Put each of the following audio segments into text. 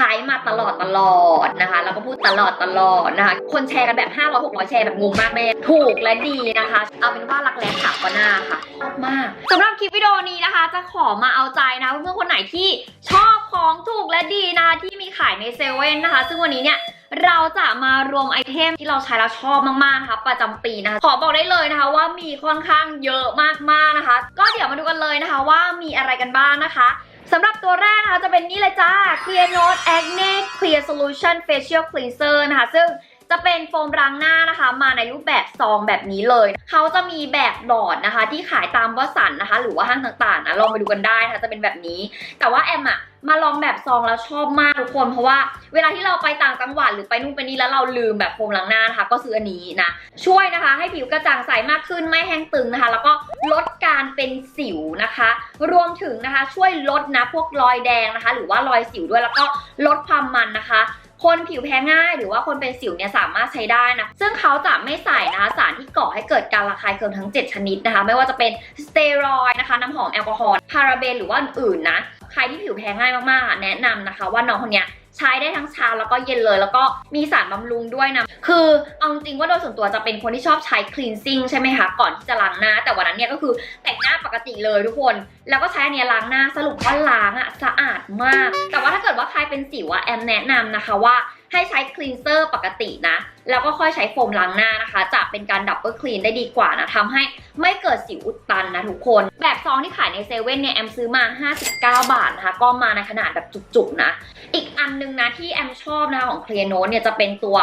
ช้มาตลอดตลอดนะคะ แล้วก็พูดตลอดตลอดนะคะ คนแชร์กันแบบ 500 600 แชร์แบบงงมากแม่ถูกและดีนะคะ เอาเป็นว่ารักแร้ขับก็น่าค่ะชอบมากสำหรับคลิปวิดีโอนี้นะคะ จะขอมาเอาใจนะเพื่อนๆคนไหนที่ชอบของถูกและดีนะที่มีขายในเซเว่นนะคะ ซึ่งวันนี้เนี่ยเราจะมารวมไอเทมที่เราใช้แล้วชอบมากๆนะคะประจำปีนะคะขอบอกได้เลยนะคะว่ามีค่อนข้างเยอะมากๆนะคะ ก็เดี๋ยวมาดูกันเลยนะคะว่ามีอะไรกันบ้างนะคะ สำหรับตัวแรกนะคะจะเป็นนี่เลยจ้า Clear Note Acne Clear Solution Facial Cleanser นะคะ ซึ่ง จะเป็นโฟมล้างหน้านะคะ มาในรูปแบบซองแบบนี้เลย เขาจะมีแบบหลอดนะคะ ที่ขายตามวสันนะคะ หรือว่าห้างต่างๆนะลองไปดูกันได้นะคะจะเป็นแบบนี้ แต่ว่าแอมอะมาลองแบบซองแล้วชอบมากทุกคนเพราะว่าเวลาที่เราไปต่างจังหวัดหรือไปนู่นไปนี่แล้วเราลืมแบบโฟมล้างหน้านะคะ ก็ซื้ออันนี้นะ ช่วยนะคะ ให้ผิวกระจ่างใสมากขึ้นไม่แห้งตึงนะคะ แล้วก็ลดการเป็นสิวนะคะ รวมถึงนะคะช่วยลดนะพวกรอยแดงนะคะ หรือว่ารอยสิวด้วยแล้วก็ลดความมันนะคะ คนผิวแพ้ง่ายหรือว่าคนเป็นสิวเนี่ยสามารถใช้ได้นะ ซึ่งเขาจะไม่ใส่นะคะสารที่ก่อให้เกิดการระคายเคืองทั้ง 7 ชนิดนะคะ ไม่ว่าจะเป็นสเตียรอยนะคะ น้ำหอมแอลกอฮอล์พาราเบนหรือว่าอื่นๆนะ ใครที่ผิวแพ้ง่ายมากๆ แนะนำนะคะว่าน้องคนเนี้ย ใช้ได้ทั้งเช้าแล้วก็เย็นเลย แล้วก็มีสารบำรุงด้วยนะ คือเอาจริงว่าโดยส่วนตัวจะเป็นคนที่ชอบใช้คลีนซิ่งใช่ไหมคะ ก่อนที่จะล้างหน้า แต่วันนั้นเนี่ยก็คือแต่งหน้าปกติเลยทุกคน แล้วก็ใช้อันเนี้ยล้างหน้าสรุปว่าล้างอะสะอาดมาก แต่ว่าถ้าเกิดว่าใครเป็นสิวอะแอมแนะนำนะคะว่า ให้ใช้คลีนเซอร์ปกตินะ แล้วก็ค่อยใช้โฟมล้างหน้านะคะ จะเป็นการดับเบิลคลีนได้ดีกว่านะทำให้ไม่เกิดสิวอุดตันนะทุกคน แบบซองที่ขายในเซเว่นเนี่ยแอมซื้อมา 59 บาทนะคะ ก็มาในขนาดแบบจุกๆนะ อีกอันนึงนะที่แอมชอบนะคะของเคลียร์โนเนี่ยจะเป็นตัว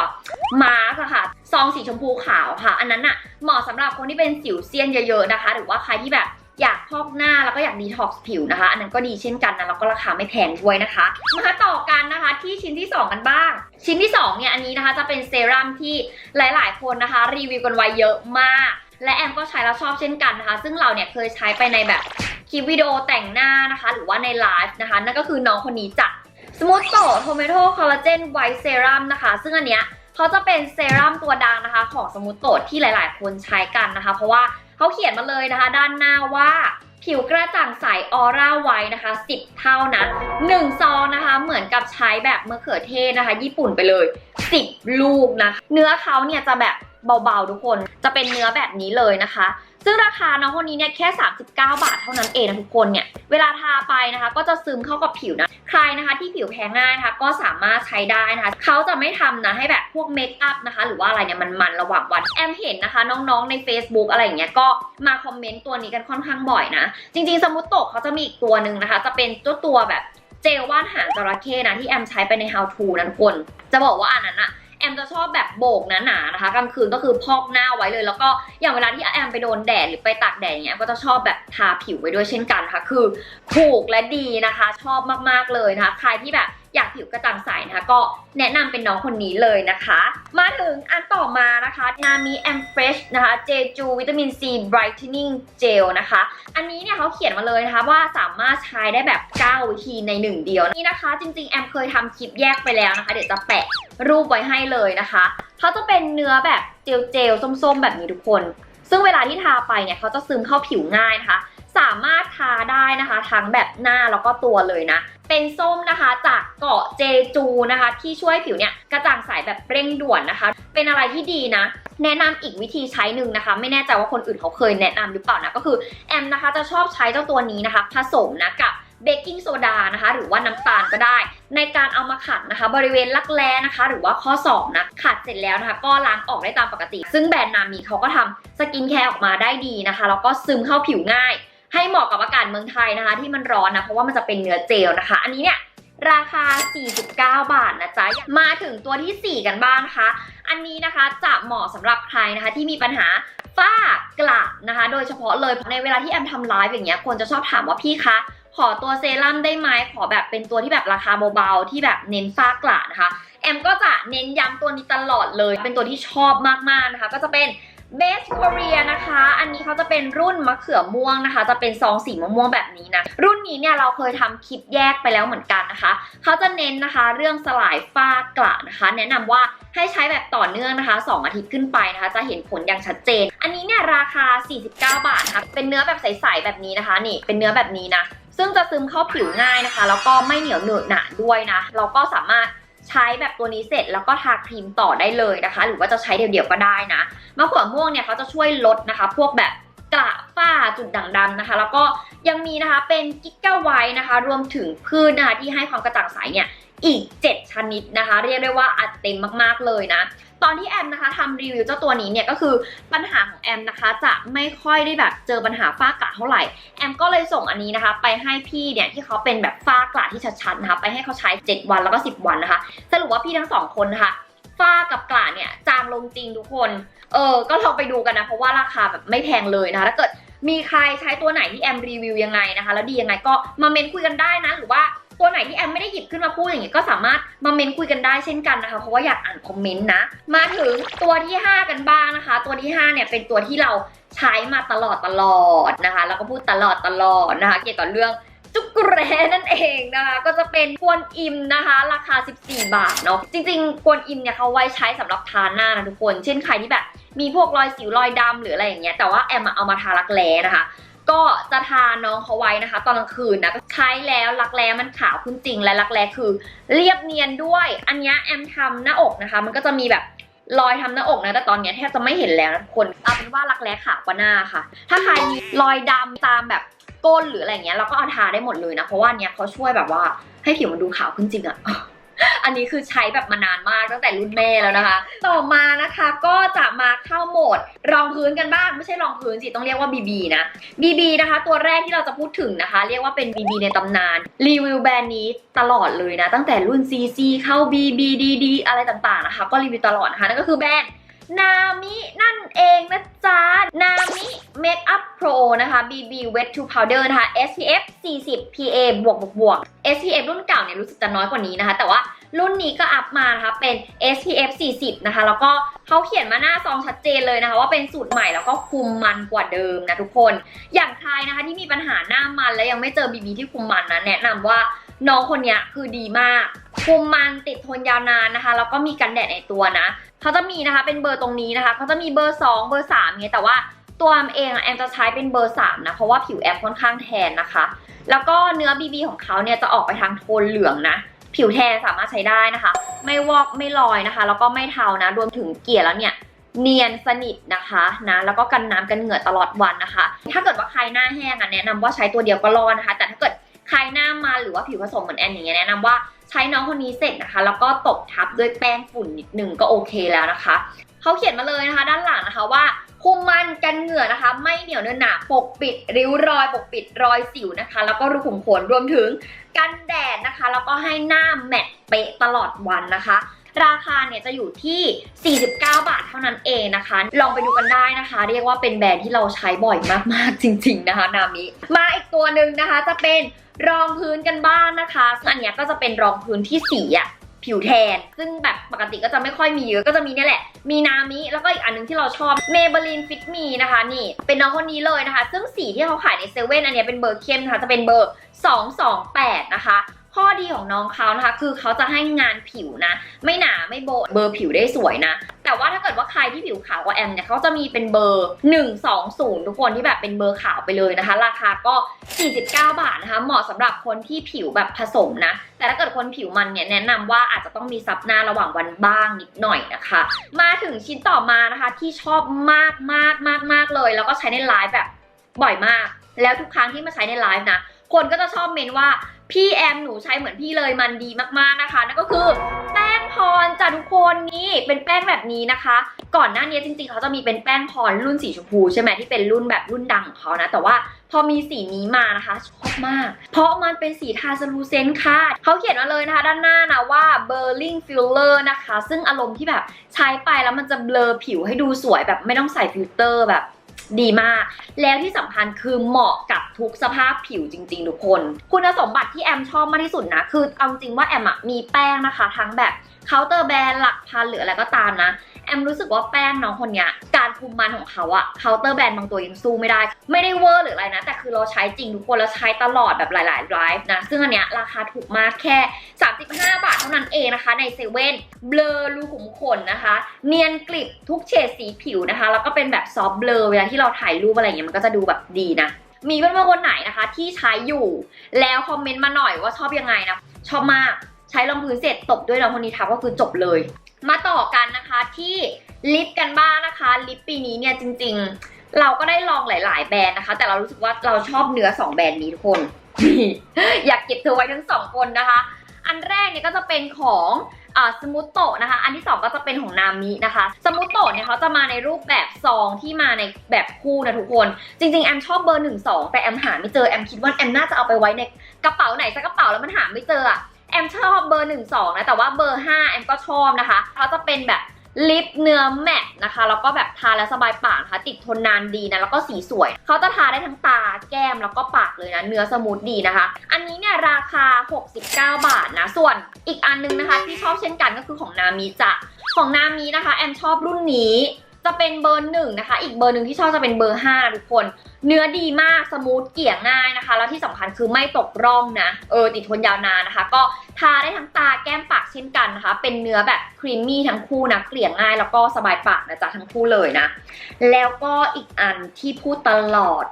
มาสค่ะซองสีชมพูขาวค่ะ อันนั้นอะเหมาะสำหรับคนที่เป็นสิวเซียนเยอะๆนะคะ หรือว่าใครที่แบบ อยากพอกหน้าแล้วก็อยากดีท็อกซ์ผิวนะคะ อันนั้นก็ดีเช่นกันนะแล้วก็ราคาไม่แพงด้วยนะคะมาต่อกันนะคะที่ชิ้นที่ 2 กันบ้าง ชิ้นที่2เนี่ยอันนี้นะคะจะเป็นเซรั่มที่หลายๆ คนนะคะ รีวิวกันไว้เยอะมาก และแอมก็ใช้แล้วชอบเช่นกันนะคะ ซึ่งเราเนี่ยเคยใช้ไปในแบบคลิปวิดีโอแต่งหน้านะคะ หรือว่าในไลฟ์นะคะ นั่นก็คือน้องคนนี้จ้ะสมูทโตโทเมโตคอลลาเจนไวท์เซรั่มนะคะ ซึ่งอันเนี้ยเขาจะเป็นเซรั่มตัวดังนะคะ ของสมูทโตที่หลาย ๆ คนใช้กันนะคะ เพราะว่า เขาเขียนมาเลยนะคะ ด้านหน้าว่าผิวกระจ่างใสออร่าไว้นะคะ 10 เท่านะ 1 ซองนะคะ เหมือนกับใช้แบบมะเขือเทศนะคะ ญี่ปุ่นไปเลย 10 ลูกนะคะเนื้อเขาเนี่ยจะแบบเบาๆทุกคน จะเป็นเนื้อแบบนี้เลยนะคะ ซึ่งราคาน้องคนนี้เนี่ยแค่ 39 บาทเท่านั้นเองนะทุกคนเนี่ย เวลาทาไปนะคะ ก็จะซึมเข้ากับผิวนะ ใครนะคะที่ผิวแพ้ง่ายนะคะ ก็สามารถใช้ได้นะคะ เขาจะไม่ทำนะให้แบบพวกเมคอัพนะคะ หรือว่าอะไรเนี่ยมันมันระหว่างวัน แอมเห็นนะคะ น้องๆใน Facebook อะไรอย่างเงี้ย ก็มาคอมเมนต์ตัวนี้กันค่อนข้างบ่อยนะ จริงๆ สมุตโตะเขาจะมีอีกตัวหนึ่งนะคะ จะเป็นตัวตัวแบบเจลว่านหางจระเข้นะที่แอมใช้ไปใน How to นั้นคน จะบอกว่าอันนั้นอะ มจะชอบแบบโบกหนาๆนะคะกลางคืนก็คือพอกหน้าไว้เลย แล้วก็อย่างเวลาที่แอมไปโดนแดดหรือไปตากแดดอย่างเงี้ยก็จะชอบแบบทาผิวไว้ด้วยเช่นกันค่ะ คือถูกและดีนะคะ ชอบมากๆเลยนะคะ ใครที่แบบ อยากผิวกระจ่างใสนะคะ ก็แนะนำเป็นน้องคนนี้เลยนะคะ มาถึงอันต่อมานะคะนามิแอมเฟรชนะคะเจจูวิตามินซีไบรท์เทนนิ่งเจลนะคะ อันนี้เนี่ยเขาเขียนมาเลยนะคะว่าสามารถใช้ได้แบบ 9 วิธีใน1เดียว นี่นะคะ จริงๆ แอมเคยทำคลิปแยกไปแล้วนะคะ เดี๋ยวจะแปะรูปไว้ให้เลยนะคะเขาจะเป็นเนื้อแบบเจลเจลๆส้มๆ แบบนี้ทุกคน ซึ่งเวลาที่ทาไปเนี่ยเขาจะซึมเข้าผิวง่ายนะคะ สามารถทาได้นะคะ ทั้งแบบหน้าแล้วก็ตัวเลยนะ เป็นส้มนะคะจากเกาะเจจูนะคะ ที่ช่วยผิวเนี่ยกระจ่างใสแบบเร่งด่วนนะคะ เป็นอะไรที่ดีนะ แนะนำอีกวิธีใช้หนึ่งนะคะ ไม่แน่ใจว่าคนอื่นเขาเคยแนะนำหรือเปล่านะก็คือแอมนะคะจะชอบใช้เจ้าตัวนี้นะคะ ผสมนะกับเบกกิ้งโซดานะคะ หรือว่าน้ำตาลก็ได้ ในการเอามาขัดนะคะ บริเวณรักแร้นะคะ หรือว่าข้อศอกนะขัดเสร็จแล้วนะคะ ก็ล้างออกได้ตามปกติ ซึ่งแบรนด์นามีเขาก็ทำสกินแคร์ออกมาได้ดีนะคะแล้วก็ซึมเข้าผิวง่าย ให้เหมาะกับอากาศเมืองไทยนะคะ ที่มันร้อนนะ เพราะว่ามันจะเป็นเนื้อเจลนะคะ อันนี้เนี่ยราคา 49 บาทนะจ๊ะ มาถึงตัวทีสี่ 4 กันบ้างนะคะ อันนี้นะคะจะเหมาะสำหรับใครนะคะที่มีปัญหาฝ้ากระนะคะ โดยเฉพาะเลยในเวลาที่แอมทำไลฟ์อย่างเงี้ยคนจะชอบถามว่าพี่คะ ขอตัวเซรั่มได้ไหมขอแบบเป็นตัวที่แบบราคาเบาๆที่แบบเน้นฝ้ากระนะคะ แอมก็จะเน้นย้ำตัวนี้ตลอดเลย เป็นตัวที่ชอบมากๆนะคะ ก็จะเป็น Best Korea นะคะ อันนี้เขาจะเป็นรุ่นมะเขือม่วงนะคะ จะเป็นซองสีมะม่วงแบบนี้นะ รุ่นนี้เนี่ยเราเคยทำคลิปแยกไปแล้วเหมือนกันนะคะ เขาจะเน้นนะคะเรื่องสลายฝ้ากระนะคะ แนะนำว่าให้ใช้แบบต่อเนื่องนะคะ 2 อาทิตย์ขึ้นไปนะคะ จะเห็นผลอย่างชัดเจน อันนี้เนี่ยราคา 49 บาทนะคะ เป็นเนื้อแบบใสๆแบบนี้นะคะ นี่ เป็นเนื้อแบบนี้นะ ซึ่งจะซึมเข้าผิวง่ายนะคะ แล้วก็ไม่เหนียวเหนอะหนะด้วยนะ เราก็สามารถ ใช้แบบตัวนี้เสร็จแล้วก็ทาครีมต่อได้เลยนะคะ หรือว่าจะใช้เดี่ยวๆก็ได้นะมะเขือม่วงเนี่ยเขาจะช่วยลดนะคะ พวกแบบกระฝ้าจุดด่างดำนะคะ แล้วก็ยังมีนะคะเป็นกิกกาไว้นะคะ รวมถึงพืชนะคะที่ให้ความกระจ่างใสเนี่ยอีก 7 ชนิดนะคะ เรียกได้ว่าอัดเต็มมากๆเลยนะ ตอนที่แอมนะคะทำรีวิวเจ้าตัวนี้เนี่ยก็คือปัญหาของแอมนะคะจะไม่ค่อยได้แบบเจอปัญหาฝ้ากระเท่าไหร่แอมก็เลยส่งอันนี้นะคะ ไปให้พี่เนี่ยที่เขาเป็นแบบฝ้ากระที่ชัดๆนะคะไปให้เขาใช้ 7 วันแล้วก็ 10 วันนะคะสรุปว่าพี่ทั้งสองคนนะคะฝ้ากับกระเนี่ยจางลงจริงทุกคน เออ ก็ลองไปดูกันนะ เพราะว่าราคาแบบไม่แพงเลยนะคะ ถ้าเกิดมีใครใช้ตัวไหนที่แอมรีวิวยังไงนะคะ แล้วดียังไงก็มาเมนคุยกันได้นะ หรือว่า ตัวไหนที่แอมไม่ได้หยิบขึ้นมาพูดอย่างเงี้ยก็สามารถมาเมนคุยกันได้เช่นกันนะคะเพราะว่าอยากอ่านคอมเมนต์นะมาถึงตัวที่ 5 กันบ้างนะคะ ตัวที่ 5 เนี่ยเป็นตัวที่เราใช้มาตลอดตลอดนะคะ แล้วก็พูดตลอดตลอดนะคะ เกี่ยวกับเรื่องจุกแร้นั่นเองนะคะ ก็จะเป็นกวนอิมนะคะ ราคา 14 บาทเนาะจริงๆกวนอิมเนี่ยเขาไว้ใช้สำหรับทาหน้านะทุกคน เช่นใครที่แบบมีพวกรอยสิวรอยดำหรืออะไรอย่างเงี้ยแต่ว่าแอมเอามาทารักแร้นะคะ ก็จะทาน้องเขาไว้นะคะ ตอนกลางคืนนะก็ใช้แล้วรักแร้มันขาวขึ้นจริงและรักแร้คือ เรียบเนียนด้วย อันนี้แอมทำหน้าอกนะคะ มันก็จะมีแบบรอยทำหน้าอกนะแต่ตอนนี้แทบจะไม่เห็นแล้วนะคนเอาเป็นว่ารักแร้ขาวกว่าหน้าค่ะ ถ้าใครมีรอยดำตามแบบก้นหรืออะไรเงี้ยเราก็เอาทาได้หมดเลยนะเพราะว่าอันเนี้ยเขาช่วยแบบว่าให้ผิวมันดูขาวขึ้นจริงอะ อันนี้คือใช้แบบมานานมากตั้งแต่รุ่นแม่แล้วนะคะ ต่อมานะคะก็จะมาเข้าโหมดรองพื้นกันบ้าง ไม่ใช่รองพื้นสิต้องเรียกว่า BB นะ BB นะคะ ตัวแรกที่เราจะพูดถึงนะคะ เรียกว่าเป็น BB ในตำนานรีวิวแบรนด์นี้ตลอดเลยนะ ตั้งแต่รุ่น CC เข้า BB DD อะไรต่างๆนะคะ ก็รีวิวตลอดนะคะนั่นก็คือแบรนด์นามินั่นเองนะจ๊ะ นามิ Makeup Pro นะคะ BB Wet to Powder นะคะ SPF 40 PA บวกบวกบวก SPF รุ่นเก่าเนี่ยรู้สึกจะน้อยกว่านี้นะคะ แต่ว่า รุ่นนี้ก็อัพมานะคะเป็น SPF 40 นะคะ แล้วก็เขาเขียนมาหน้าซองชัดเจนเลยนะคะ ว่าเป็นสูตรใหม่แล้วก็คุมมันกว่าเดิมนะทุกคน อย่างใครนะคะที่มีปัญหาหน้ามันแล้วยังไม่เจอ BB ที่คุมมันนะแนะนำว่าน้องคนนี้คือดีมากคุมมันติดทนยาวนานนะคะ แล้วก็มีกันแดดในตัวนะเขาจะมีนะคะเป็นเบอร์ตรงนี้นะคะเขาจะมีเบอร์ 2 เบอร์3เงี้ยแต่ว่าตัวแอมเองแอมจะใช้เป็นเบอร์3นะเพราะว่าผิวแอมค่อนข้างแทนนะคะ แล้วก็เนื้อ BB ของเขาเนี่ยจะออกไปทางโทนเหลืองนะ ผิวแทนสามารถใช้ได้นะคะ ไม่วอกไม่ลอยนะคะ แล้วก็ไม่เทานะ รวมถึงเกลี่ยแล้วเนี่ยเนียนสนิทนะคะนะแล้วก็กันน้ำกันเหงื่อตลอดวันนะคะ ถ้าเกิดว่าใครหน้าแห้งอะแนะนำว่าใช้ตัวเดียวก็รอดนะคะ แต่ถ้าเกิดใครหน้ามันหรือว่าผิวผสมเหมือนแอนอย่างเงี้ยแนะนำว่าใช้น้องคนนี้เสร็จนะคะ แล้วก็ตบทับด้วยแป้งฝุ่นนิดนึงก็โอเคแล้วนะคะเขาเขียนมาเลยนะคะ ด้านหลังนะคะว่า นกันเหงื่อนะคะ ไม่เหนียวเนื้อหนาปกปิดริ้วรอย ปกปิดรอยสิวนะคะ แล้วก็รูขุมขนรวมถึงกันแดดนะคะ แล้วก็ให้หน้าแมตต์เป๊ะตลอดวันนะคะราคาเนี่ยจะอยู่ที่ 49 บาทเท่านั้นเองนะคะ ลองไปดูกันได้นะคะ เรียกว่าเป็นแบรนด์ที่เราใช้บ่อยมากๆ จริง ๆนะคะ นามิ มาอีกตัวหนึ่งนะคะจะเป็นรองพื้นกันบ้างนะคะ อันเนี้ยก็จะเป็นรองพื้นที่สีอะ ผิวแทน ซึ่งแบบปกติก็จะไม่ค่อยมีเยอะก็จะมีเนี่ยแหละ มีนามิ แล้วก็อีกอันหนึงที่เราชอบเมเบรลินฟิตมีนะคะนี่ เป็นน้องคนนี้เลยนะคะ ซึ่งสีที่เขาขายในเซเว่นอันนี้เป็นเบอร์เข้มนะคะ จะเป็นเบอร์ 228 นะคะ ข้อดีของน้องเขานะคะ คือเขาจะให้งานผิวนะ ไม่หนาไม่โบเบอร์ผิวได้สวยนะ แต่ว่าถ้าเกิดว่าใครที่ผิวขาวกว่าแอมเนี่ยเขาจะมีเป็นเบอร์ 120 ทุกคนที่แบบเป็นเบอร์ขาวไปเลยนะคะ ราคาก็ 49 บาทนะคะ เหมาะสำหรับคนที่ผิวแบบผสมนะ แต่ถ้าเกิดคนผิวมันเนี่ยแนะนำว่าอาจจะต้องมีซับหน้าระหว่างวันบ้างนิดหน่อยนะคะ มาถึงชิ้นต่อมานะคะที่ชอบมากมากมากมากเลย แล้วก็ใช้ในไลฟ์แบบบ่อยมาก แล้วทุกครั้งที่มาใช้ในไลฟ์นะคนก็จะชอบเมนว่า พี่แอมหนูใช้เหมือนพี่เลยมันดีมากๆนะคะ นั่นก็คือแป้งพรจ้ะทุกคนนี่เป็นแป้งแบบนี้นะคะ ก่อนหน้านี้จริงๆ เขาจะมีเป็นแป้งพรรุ่นสีชมพูใช่ไหมที่เป็นรุ่นแบบรุ่นดังของเขานะ แต่ว่าพอมีสีนี้มานะคะชอบมาก เพราะมันเป็นสีทาสลูเซนค่ะ เขาเขียนมาเลยนะคะ ด้านหน้านะว่า Burling Filler นะคะ ซึ่งอารมณ์ที่แบบใช้ไปแล้วมันจะเบลอผิวให้ดูสวยแบบไม่ต้องใส่ฟิลเตอร์แบบ ดีมาก แล้วที่สำคัญคือเหมาะกับทุกสภาพผิวจริงๆทุกคน คุณสมบัติที่แอมชอบมากที่สุดนะ คือเอาจริงว่าแอมอะมีแป้งนะคะ ทั้งแบบ เคาน์เตอร์แบรนด์หลักพันหรืออะไรก็ตามนะ แอมรู้สึกว่าแป้งน้องคนเนี้ยการคุมมันของเขาอะเคาน์เตอร์แบรนด์บางตัวยังสู้ไม่ได้ ไม่ได้เวอร์หรืออะไรนะ แต่คือเราใช้จริงทุกคนแล้วใช้ตลอดแบบหลายๆไลฟ์นะ ซึ่งอันเนี้ยราคาถูกมากแค่ 35 บาทเท่านั้นเองนะคะในเซเว่นเบลอรูขุมขนนะคะ เนียนกลิบทุกเฉดสีผิวนะคะ แล้วก็เป็นแบบซอฟเบลอเวลาที่เราถ่ายรูปอะไรเงี้ยมันก็จะดูแบบดีนะมีเพื่อนๆคนไหนนะคะ ที่ใช้อยู่แล้วคอมเมนต์มาหน่อยว่าชอบยังไงนะ ชอบมาก ใช้รองพื้นเสร็จตบด้วยรองพื้นนี้ทับก็คือจบเลย มาต่อกันนะคะที่ลิปกันบ้างนะคะ ลิปปีนี้เนี่ยจริง ๆ เราก็ได้ลองหลาย ๆ แบรนด์นะคะ แต่เรารู้สึกว่าเราชอบเนื้อ 2 แบรนด์นี้ทุกคน อยากเก็บเธอไว้ทั้งสองคนนะคะ อันแรกเนี่ยก็จะเป็นของอ่าสมูตโตะนะคะ อันที่สองก็จะเป็นของนามินะคะ สมูตโตะเนี่ยเขาจะมาในรูปแบบซองที่มาในแบบคู่นะทุกคน จริงๆ แอมชอบเบอร์หนึ่งสองแต่แอมหาไม่เจอ แอมคิดว่าแอมน่าจะเอาไปไว้ในกระเป๋าไหนสักกระเป๋าแล้วมันหาไม่เจออะ แอมชอบเบอร์หนึ่งสองนะ แต่ว่าเบอร์ห้าแอมก็ชอบนะคะเขาจะเป็นแบบลิปเนื้อแมตนะคะ แล้วก็แบบทาแล้วสบายปากนะคะติดทนนานดีนะ แล้วก็สีสวย เขาจะทาได้ทั้งตาแก้มแล้วก็ปากเลยนะ เนื้อสมูทดีนะคะ อันนี้เนี่ยราคา 69 บาทนะ ส่วนอีกอันนึงนะคะ ที่ชอบเช่นกันก็คือของนามิจะของนามินะคะ แอมชอบรุ่นนี้จะเป็นเบอร์หนึ่งนะคะ อีกเบอร์หนึ่งที่ชอบจะเป็นเบอร์ห้าทุกคน เนื้อดีมากสมูทเกลี่ยง่ายนะคะ แล้วที่สำคัญคือไม่ตกร่องนะเออติดทนยาวนานนะคะ ก็ทาได้ทั้งตาแก้มปากเช่นกันนะคะ เป็นเนื้อแบบครีมมี่ทั้งคู่นะเกลี่ยง่ายแล้วก็สบายปากนะจ๊ะทั้งคู่เลยนะ แล้วก็อีกอันที่พูดตลอด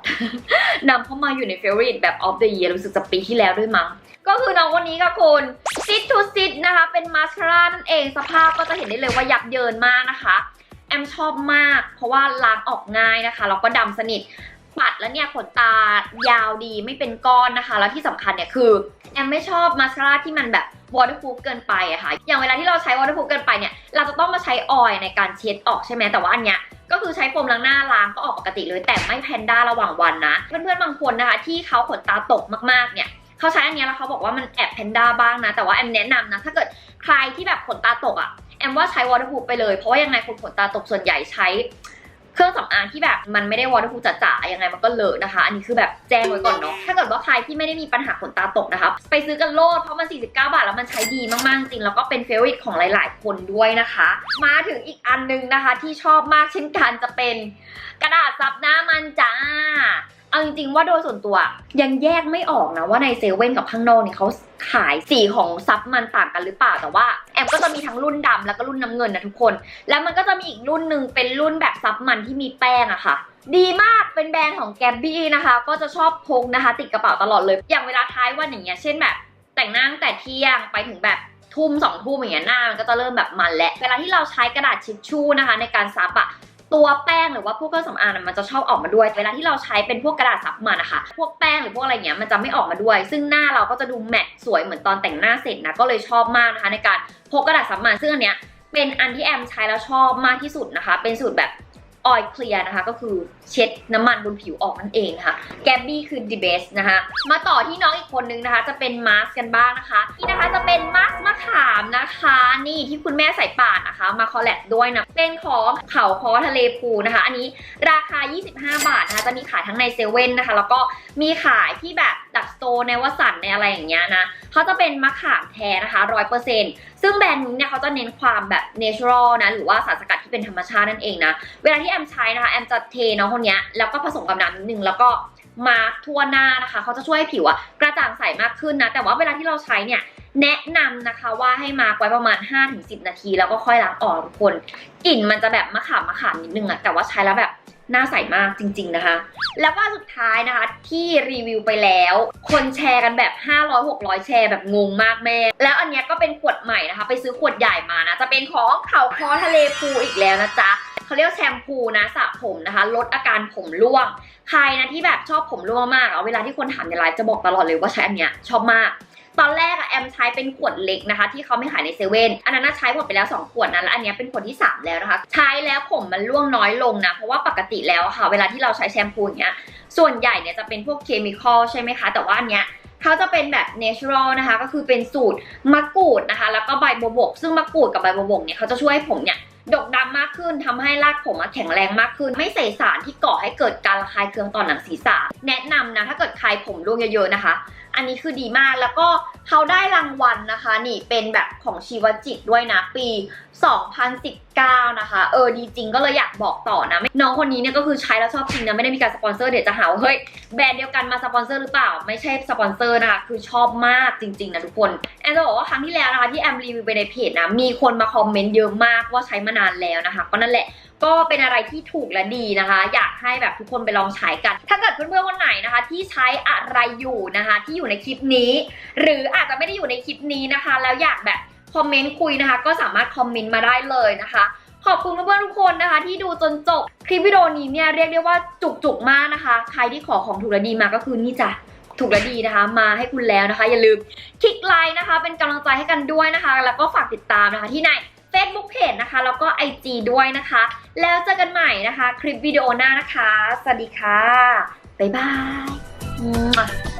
นำเข้ามาอยู่ใน favorite แบบ of the year รู้สึกจะปีที่แล้วด้วยมั้งก็คือน้องคนนี้ค่ะคุณซิตทูซิตนะคะ เป็นมาสคาร่านั่นเองสภาพก็จะเห็นได้เลยว่ายับเยินมากนะคะ แอมชอบมาก เพราะว่าล้างออกง่ายนะคะแล้วก็ดำสนิท ปัดแล้วเนี่ยขนตายาวดีไม่เป็นก้อนนะคะ แล้วที่สำคัญเนี่ยคือแอมไม่ชอบมาสคาร่าที่มันแบบ waterproof เกินไปอะค่ะ อย่างเวลาที่เราใช้ waterproof เกินไปเนี่ย เราจะต้องมาใช้ออยล์ในการเช็ดออกใช่ไหมแต่ว่าอันเนี้ยก็คือใช้โฟมล้างหน้าล้างก็ออกปกติเลย แต่ไม่แพนด้าระหว่างวันนะ เพื่อนๆบางคนนะคะ ที่เขาขนตาตกมากๆเนี่ยเขาใช้อันเนี้ยแล้วเขาบอกว่ามันแอบแพนด้าบ้างนะ แต่ว่าแอมแนะนำนะ ถ้าเกิดใครที่แบบขนตาตกอะแอมว่าใช้ waterproof ไปเลย เพราะว่ายังไงคนขนตาตกส่วนใหญ่ใช้ เครื่องสำอางที่แบบมันไม่ได้วอเตอร์พูจ๋าๆยังไงมันก็เลอะนะคะ อันนี้คือแบบแจ้งไว้ก่อนเนาะถ้าเกิดว่าใครที่ไม่ได้มีปัญหาขนตาตกนะคะไปซื้อกันโลดเพราะมัน 49 บาท แล้วมันใช้ดีมากๆจริงแล้วก็เป็นเฟรนด์ของหลาย ๆ คนด้วยนะคะ มาถึงอีกอันนึงนะคะ ที่ชอบมากเช่นกันจะเป็นกระดาษซับหน้ามันจ้า เอาจริงๆว่าโดยส่วนตัวยังแยกไม่ออกนะว่าในเซเว่นกับข้างนอกเนี่ยเขาขายสีของซับมันต่างกันหรือเปล่าแต่ว่าแอมก็จะมีทั้งรุ่นดำแล้วก็รุ่นน้ำเงินนะทุกคน แล้วมันก็จะมีอีกรุ่นหนึ่งเป็นรุ่นแบบซับมันที่มีแป้งอะค่ะ ดีมากเป็นแบรนด์ของแกบบี้นะคะ ก็จะชอบพกนะคะ ติดกระเป๋าตลอดเลย อย่างเวลาท้ายวันอย่างเงี้ยเช่นแบบ แต่งหน้าแต่เที่ยงไปถึงแบบทุ่มสองทุ่มอย่างเงี้ยหน้ามันก็จะเริ่มแบบมันแล้วเวลาที่เราใช้กระดาษทิชชู่นะคะ ในการซับอะ ตัวแป้งหรือว่าพวกเครื่องสำอางมันจะชอบออกมาด้วย เวลาที่เราใช้เป็นพวกกระดาษซับมันนะคะ พวกแป้งหรือพวกอะไรเงี้ยมันจะไม่ออกมาด้วย ซึ่งหน้าเราก็จะดูแมตต์สวยเหมือนตอนแต่งหน้าเสร็จนะ ก็เลยชอบมากนะคะในการพกกระดาษซับมันซึ่งอันเนี้ยเป็นอันที่แอมใช้แล้วชอบมากที่สุดนะคะ เป็นสูตรแบบ ออยเคลียร์นะคะ ก็คือเช็ดน้ำมันบนผิวออกนั่นเองนะคะแกบบี้คือ the best นะคะ มาต่อที่น้องอีกคนนึงนะคะ จะเป็นมาสกันบ้างนะคะ นี่นะคะจะเป็นมาสมะขามนะคะ นี่ที่คุณแม่ใส่ป่านนะคะ มาคอลแลบด้วยนะ เป็นของเขาคอทะเลภูนะคะ อันนี้ราคา 25 บาทนะคะ จะมีขายทั้งในเซเว่นนะคะ แล้วก็มีขายที่แบบดักสโตร์ในวสันในอะไรอย่างเงี้ยนะเขาจะเป็นมะขามแท้นะคะร้อยเปอร์เซ็นต์ซึ่งแบรนด์นี้เนี่ยเขาจะเน้นความแบบ natural นะ หรือว่าสารสกัดที่เป็นธรรมชาตินั่นเองนะ เวลาที่แอมใช้นะคะ แอมจะเทน้องคนนี้แล้วก็ผสมกับน้ำนิดนึงแล้วก็มาร์คทั่วหน้านะคะ เขาจะช่วยให้ผิวอะกระจ่างใสมากขึ้นนะ แต่ว่าเวลาที่เราใช้เนี่ย แนะนำนะคะว่าให้มาไว้ประมาณ 5-10 นาที แล้วก็ค่อยล้างออกทุกคน กลิ่นมันจะแบบมะขามมะขามนิดนึงอะแต่ว่าใช้แล้วแบบหน้าใสมากจริง ๆนะคะ แล้วก็สุดท้ายนะคะที่รีวิวไปแล้ว คนแชร์กันแบบ 500-600 แชร์แบบงงมากแม่ แล้วอันเนี้ยก็เป็นขวดใหม่นะคะ ไปซื้อขวดใหญ่มานะ จะเป็นของเขาคอทะเลพูอีกแล้วนะจ๊ะ เขาเรียกแชมพูนะสระผมนะคะ ลดอาการผมร่วง ใครนะที่แบบชอบผมร่วงมากอะเวลาที่คนถามในไลฟ์จะบอกตลอดเลยว่าใช้อันเนี้ยชอบมากตอนแรกอะแอมใช้เป็นขวดเล็กนะคะ ที่เขาไม่ขายในเซเว่นอันนั้นนะใช้หมดไปแล้ว 2 ขวดนะแล้วอันนี้เป็นขวดที่ 3 แล้วนะคะ ใช้แล้วผมมันร่วงน้อยลงนะ เพราะว่าปกติแล้วค่ะ เวลาที่เราใช้แชมพูอย่างเงี้ยส่วนใหญ่เนี่ยจะเป็นพวกเคมีคอลใช่ไหมคะ แต่ว่าอันเนี้ยเขาจะเป็นแบบ natural นะคะ ก็คือเป็นสูตรมะกรูดนะคะ แล้วก็ใบบัวบก ซึ่งมะกรูดกับใบบัวบกเนี่ยเขาจะช่วยให้ผมเนี่ย ดกดำมากขึ้นทำให้รากผมแข็งแรงมากขึ้น ไม่ใส่สารที่ก่อให้เกิดการระคายเคืองต่อหนังศีรษะ แนะนำนะถ้าเกิดใครผมร่วงเยอะๆนะคะ อันนี้คือดีมากแล้วก็เขาได้รางวัลนะคะ นี่เป็นแบบของชีวจิตด้วยนะปี 2019 นะคะ เออดีจริงก็เลยอยากบอกต่อนะ น้องคนนี้เนี่ยก็คือใช้แล้วชอบจริงนะไม่ได้มีการสปอนเซอร์เดี๋ยวจะหาว่าเฮ้ยแบรนด์เดียวกันมาสปอนเซอร์หรือเปล่า ไม่ใช่สปอนเซอร์นะคะคือชอบมากจริงๆนะทุกคนแอมจะบอกว่าครั้งที่แล้วนะคะที่แอมรีวิวไปในเพจนะมีคนมาคอมเมนต์เยอะมากว่าใช้มานานแล้วนะคะก็นั่นแหละ ก็เป็นอะไรที่ถูกและดีนะคะ อยากให้แบบทุกคนไปลองใช้กัน ถ้าเกิดเพื่อนๆคนไหนนะคะ ที่ใช้อะไรอยู่นะคะ ที่อยู่ในคลิปนี้ หรืออาจจะไม่ได้อยู่ในคลิปนี้นะคะ แล้วอยากแบบคอมเมนต์คุยนะคะ ก็สามารถคอมเมนต์มาได้เลยนะคะ ขอบคุณเพื่อนๆทุกคนนะคะ ที่ดูจนจบคลิปวิดีโอนี้เนี่ยเรียกได้ว่าจุกๆมากนะคะ ใครที่ขอของถูกและดีมาก็คือนี่จ้ะถูกและดีนะคะ มาให้คุณแล้วนะคะ อย่าลืมคลิกไลค์นะคะ เป็นกำลังใจให้กันด้วยนะคะ แล้วก็ฝากติดตามนะคะที่ใน Facebook Page นะคะ แล้วก็ IG ด้วยนะคะ แล้วเจอกันใหม่นะคะ คลิปวิดีโอหน้านะคะ สวัสดีค่ะ บ๊ายบาย